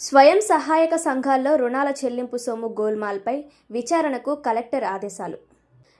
స్వయం సహాయక సంఘాల్లో రుణాల చెల్లింపు సొమ్ము గోల్మాల్పై విచారణకు కలెక్టర్ ఆదేశాలు.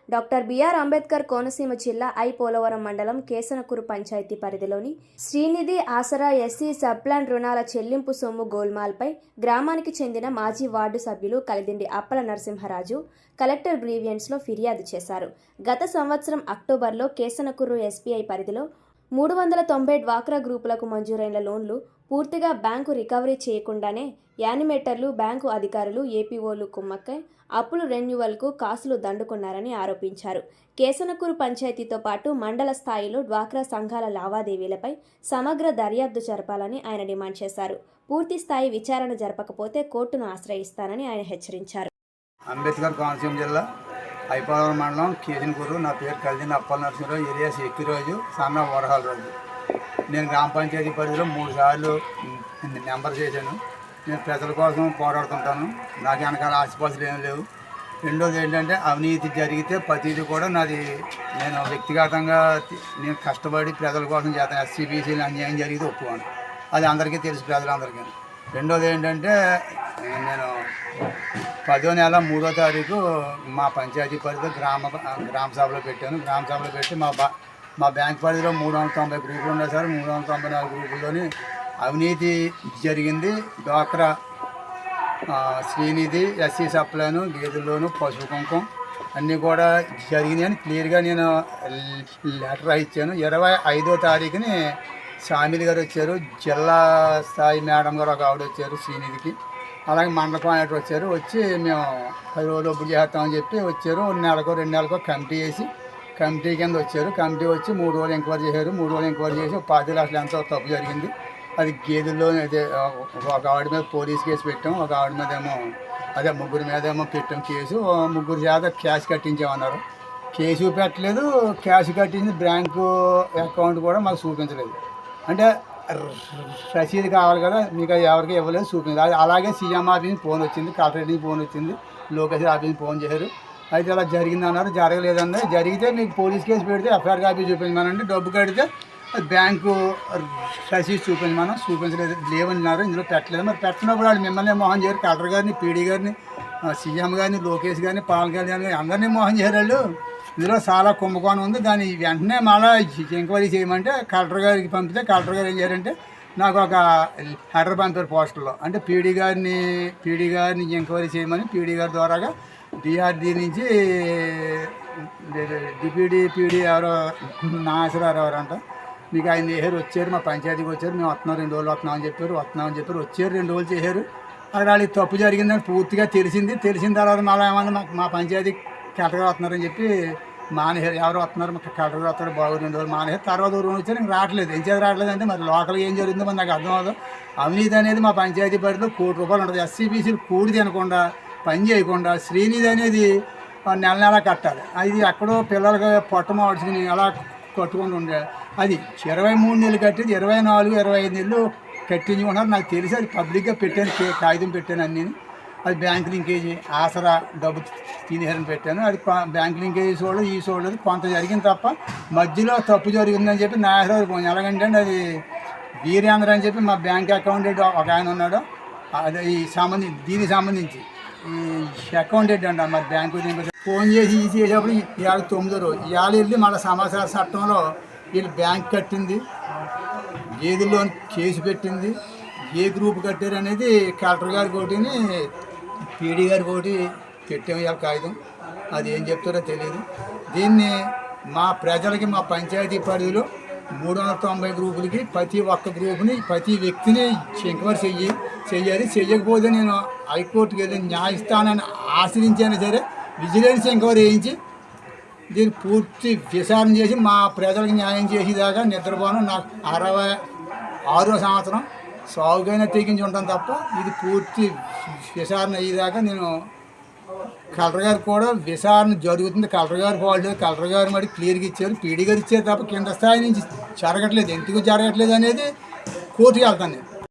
డాక్టర్ బిఆర్ అంబేద్కర్ కోనసీమ జిల్లా ఐ పోలవరం మండలం కేసనకూరు పంచాయతీ పరిధిలోని శ్రీనిధి ఆసరా ఎస్సీ సబ్ప్లాన్ రుణాల చెల్లింపు సొమ్ము గోల్మాల్పై గ్రామానికి చెందిన మాజీ వార్డు సభ్యులు కలిదిండి అప్పల నరసింహరాజు కలెక్టర్ గ్రీవియన్స్లో ఫిర్యాదు చేశారు. గత సంవత్సరం అక్టోబర్లో కేసనకూరు ఎస్బీఐ పరిధిలో మూడు వందల తొంభై డ్వాక్రా గ్రూపులకు మంజూరైన లోన్లు పూర్తిగా బ్యాంకు రికవరీ చేయకుండానే యానిమేటర్లు బ్యాంకు అధికారులు ఏపీఓలు కుమ్మక్కై అప్పులు రెన్యువల్కు కాసులు దండుకున్నారని ఆరోపించారు. కేసనకూరు పంచాయతీతో పాటు మండల స్థాయిలో డ్వాక్రా సంఘాల లావాదేవీలపై సమగ్ర దర్యాప్తు జరపాలని ఆయన డిమాండ్ చేశారు. పూర్తి స్థాయి విచారణ జరపకపోతే కోర్టును ఆశ్రయిస్తానని ఆయన హెచ్చరించారు. అంబేద్కర్ కోనసీమ జిల్లా ఐపావరం మండలం కేసినకూరు నా పేరు కలిదిన అప్పల నరసింహరావు ఏరియాస్ ఎక్కిరోజు సన్న వరహాల రోజు. నేను గ్రామ పంచాయతీ పరిధిలో మూడు సార్లు నెంబర్ చేశాను. నేను ప్రజల కోసం పోరాడుతుంటాను. నాకు వెనకాల ఆసుపత్రులు ఏం లేవు. రెండోది ఏంటంటే అవినీతి జరిగితే ప్రతిదీ కూడా నాది నేను వ్యక్తిగతంగా నేను కష్టపడి ప్రజల కోసం చేస్తాను. ఎస్సీబీసీలు అన్యాయం జరిగితే ఒప్పుకోను. అది అందరికీ తెలుసు ప్రజలందరికీ. రెండోది ఏంటంటే నేను పదో నెల మూడో తారీఖు మా పంచాయతీ పరిధిలో గ్రామ గ్రామ సభలో పెట్టాను. గ్రామ సభలో పెట్టి మా బా మా బ్యాంక్ పరిధిలో మూడు వందల తొంభై గ్రూపులు ఉన్నాయి సార్. మూడు వందల తొంభై నాలుగు గ్రూపుల్లోని అవినీతి జరిగింది. డ్వాక్రా శ్రీనిధి ఎస్సీ సప్లైను గేదెల్లోను పసుపు కుంకుమ అన్నీ కూడా జరిగినాయని క్లియర్గా నేను లెటర్ ఇచ్చాను ఇరవై ఐదో తారీఖుని సామిలి గారు వచ్చారు జిల్లా స్థాయి మేడం గారు ఒక ఆవిడ వచ్చారు శ్రీనిధికి. అలాగే మండపం కోఆర్డినేటర్ వచ్చారు. వచ్చి మేము పది రోజులు బుక్ చేస్తామని చెప్పి వచ్చారు. నెలకో రెండు నెలకో కమిటీ వేసి కమిటీ కింద వచ్చారు. కమిటీ వచ్చి మూడు రోజులు ఎంక్వైరీ చేశారు. మూడు రోజులు ఎంక్వైరీ చేసి ఒక పాతి లక్షలు ఎంతో తప్పు జరిగింది. అది గేదెల్లో అదే ఒక ఆవిడ మీద పోలీస్ కేసు పెట్టాం. ఒక ఆవిడ మీద ఏమో అదే ముగ్గురు మీద ఏమో పెట్టాం కేసు. ముగ్గురు చేత క్యాష్ కట్టించామన్నారు. కేసు పెట్టలేదు. క్యాష్ కట్టింది బ్యాంకు అకౌంట్ కూడా మాకు చూపించలేదు. అంటే రసీదు కావాలి కదా మీకు ఎవరికి ఇవ్వలేదు చూపింది అలాగే సీఎం ఆఫీస్ ఫోన్ వచ్చింది కలెక్టరేట్ ఫోన్ వచ్చింది లోకేష్ ఆఫీస్ ఫోన్ చేశారు. అయితే అలా జరిగింది అన్నారు జరగలేదన్నారు. జరిగితే మీకు పోలీస్ కేసు పెడితే ఎఫ్ఐఆర్ కాపీ చూపించమనండి. డబ్బు కడితే బ్యాంకు రసీదు చూపించమని చూపించలేదు లేవన్నారు. ఇందులో పెట్టలేదు. మరి పెట్టినప్పుడు వాళ్ళు మిమ్మల్ని మోహన్ చేయరు. కలెక్టర్ గారిని పీడీ గారిని సీఎం గారిని లోకేష్ గారిని పవన్ కళ్యాణ్ గారిని అందరినీ మోహన్ చేయరు వాళ్ళు. ఇందులో చాలా కుంభకోణం ఉంది. దాన్ని వెంటనే మళ్ళీ ఎంక్వైరీ చేయమంటే కలెక్టర్ గారికి పంపితే కలెక్టర్ గారు ఏం చేయారంటే నాకు ఒక హెడర్ పంపారు పోస్టర్లో అంటే పీడీ గారిని పీడీ గారిని ఎంక్వైరీ చేయమని పీడీ గారి ద్వారాగా డిఆర్డీ నుంచి డిప్యూటీ పీడీ ఎవరో నాసరారు ఎవరంట మీకు ఆయన చేశారు వచ్చారు మా పంచాయతీకి వచ్చారు మేము వస్తున్నాం రెండు రోజులు వస్తున్నాం అని చెప్పారు వస్తున్నాం అని చెప్పారు వచ్చారు రెండు రోజులు చేశారు. అక్కడ వాళ్ళకి తప్పు జరిగిందని పూర్తిగా తెలిసింది. తెలిసిన తర్వాత మళ్ళీ ఏమన్నా మా పంచాయతీ కలెక్టర్ వస్తున్నారని చెప్పి మానేహర్ ఎవరు వస్తున్నారు? మాకు కలెక్టర్ వస్తారు బాగు రెండు రోజులు. మానేశారు తర్వాత ఒక రోజు వచ్చారు. ఇంక రావట్లేదు. ఏం రావట్లేదు అంటే మరి లోకల్ ఏం జరుగుతుందో మరి నాకు అర్థం అవ్వదు. అవినీతి అనేది మా పంచాయతీ పరిధిలో కోటి రూపాయలు ఉంటుంది. ఎస్సీబీసీలు కూడి తినకుండా పని చేయకుండా శ్రీనిధి అనేది నెల నెల కట్టాలి. అది ఎక్కడో పిల్లలకి పొట్ట మార్చుకుని అలా కట్టుకొని ఉండే. అది ఇరవై మూడు నెలలు కట్టేది. ఇరవై నాలుగు ఇరవై ఐదు నెలలు కట్టించుకున్నారు. నాకు తెలిసి అది పబ్లిక్గా పెట్టాను కాగితం పెట్టాను అన్నీ అది బ్యాంక్ లింకేజీ ఆసరా డబ్బు తినేరని పెట్టాను. అది బ్యాంక్ లింకేజీ వాళ్ళు ఈ చూడలేదు కొంత జరిగింది తప్ప మధ్యలో తప్పు జరిగిందని చెప్పి నాయకుడు పోయింది ఎలాగంటే అండి అది వీరేంద్ర అని చెప్పి మా బ్యాంక్ అకౌంటెంట్ ఒక ఆయన ఉన్నాడు. అది ఈ సంబంధించి దీనికి సంబంధించి ఈ అకౌంటెంట్ అంట మరి బ్యాంకు ఫోన్ చేసి ఈ చేసేటప్పుడు ఇవాళ తొమ్మిదో రోజు. ఇవాళ వెళ్ళి మళ్ళీ సమాచార చట్టంలో వీళ్ళు బ్యాంక్ కట్టింది ఏది లోన్ కేసు పెట్టింది ఏ గ్రూప్ కట్టారు అనేది కలెక్టర్ గారి కోటిని పీడీ గారి ఒకటి పెట్టాము కాగితం. అది ఏం చెప్తారో తెలియదు దీన్ని మా ప్రజలకి మా పంచాయతీ పరిధిలో మూడు వందల తొంభై గ్రూపులకి ప్రతి ఒక్క గ్రూపుని ప్రతి వ్యక్తిని ఎంక్వైరీ చెయ్యి చెయ్యాలి. చెయ్యకపోతే నేను హైకోర్టుకి వెళ్ళి న్యాయస్థానాన్ని ఆశ్రయించైనా సరే విజిలెన్స్ ఎంక్వైరీ చేయించి దీన్ని పూర్తి విచారణ చేసి మా ప్రజలకు న్యాయం చేసేదాకా నిద్రపోను. నాకు అరవై ఆరో సంవత్సరం. సాగుకైనా తెగించి ఉంటాను తప్ప ఇది పూర్తి విచారణ అయ్యేదాకా నేను కలెక్టర్ గారు కూడా విచారణ జరుగుతుంది. కలెక్టర్ గారు వాళ్ళు కలెక్టర్ గారు మరి క్లియర్గా ఇచ్చారు. పీడీ గారు ఇచ్చారు తప్ప కింద స్థాయి నుంచి జరగట్లేదు. ఎందుకు జరగట్లేదు అనేది కోర్టుకి వెళ్తాను నేను.